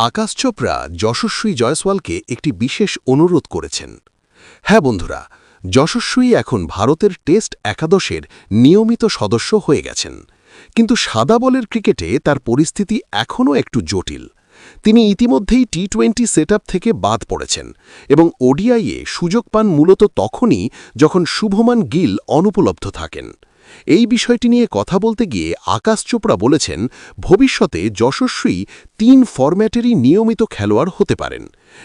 আকাশ চোপড়া যশস্বী জয়সওয়ালকে একটি বিশেষ অনুরোধ করেছেন। হ্যাঁ বন্ধুরা, যশস্বী এখন ভারতের টেস্ট একাদশের নিয়মিত সদস্য হয়ে গেছেন। কিন্তু সাদা বলের ক্রিকেটে তার পরিস্থিতি এখনও একটু জটিল। তিনি ইতিমধ্যেই টি টোয়েন্টি সেট থেকে বাদ পড়েছেন এবং ওডিআইয়ে সুযোগ পান মূলত তখনই যখন শুভমান গিল অনুপলব্ধ থাকেন। এই বিষয়টি নিয়ে কথা বলতে গিয়ে আকাশ চোপড়া বলেছেন, ভবিষ্যতে যশস্বী তিন ফরম্যাটেরই নিয়মিত খেলোয়াড় হতে পারেন।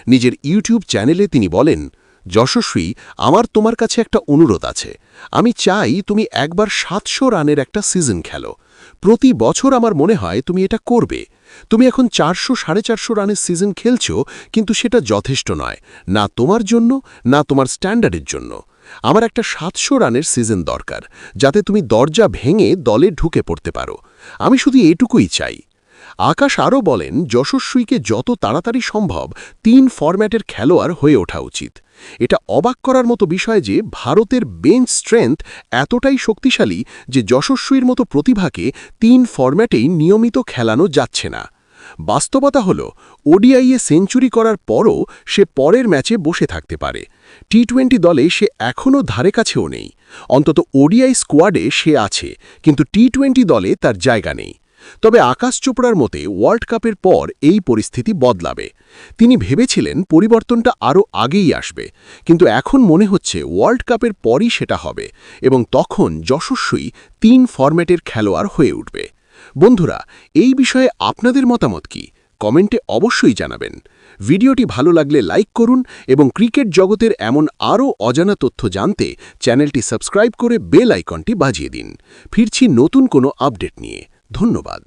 নিজের ইউটিউব চ্যানেলে তিনি বলেন, যশস্বী, আমার তোমার কাছে একটা অনুরোধ আছে। আমি চাই তুমি একবার সাতশো রানের একটা সিজন খেলো। প্রতি বছর আমার মনে হয় তুমি এটা করবে। তুমি এখন চারশো, সাড়ে চারশো রানের সিজন খেলছ, কিন্তু সেটা যথেষ্ট নয়। না তোমার জন্য, না তোমার স্ট্যান্ডার্ডের জন্য। আমার একটা সাতশো রানের সিজন দরকার, যাতে তুমি দরজা ভেঙে দলে ঢুকে পড়তে পারো। আমি শুধু এটুকুই চাই। আকাশ আরও বলেন, যশস্বীকে যত তাড়াতাড়ি সম্ভব তিন ফরম্যাটের খেলোয়াড় হয়ে ওঠা উচিত। এটা অবাক করার মতো বিষয় যে ভারতের বেঞ্চ স্ট্রেংথ এতটাই শক্তিশালী যে যশস্বীর মতো প্রতিভাকে তিন ফরম্যাটেই নিয়মিত খেলানো যাচ্ছে না। বাস্তবতা হল, ওডিআইয়ে সেঞ্চুরি করার পরও সে পরের ম্যাচে বসে থাকতে পারে। টি টোয়েন্টি দলে সে এখনও ধারে কাছেও নেই। অন্তত ওডিআই স্কোয়াডে সে আছে, কিন্তু টি টোয়েন্টি দলে তার জায়গা নেই। তবে আকাশ চোপড়ার মতে ওয়ার্ল্ড কাপের পর এই পরিস্থিতি বদলাবে। তিনি ভেবেছিলেন পরিবর্তনটা আরও আগেই আসবে, কিন্তু এখন মনে হচ্ছে ওয়ার্ল্ড কাপের পরই সেটা হবে এবং তখন যশস্বী তিন ফরম্যাটের খেলোয়াড় হয়ে উঠবে। বন্ধুরা, এই বিষয়ে আপনাদের মতামত কি? কমেন্টে অবশ্যই জানাবেন। ভিডিওটি ভালো লাগলে লাইক করুন এবং ক্রিকেট জগতের এমন আরও অজানা তথ্য জানতে চ্যানেলটি সাবস্ক্রাইব করে বেল আইকনটি বাজিয়ে দিন। ফিরছি নতুন কোনো আপডেট নিয়ে। ধন্যবাদ।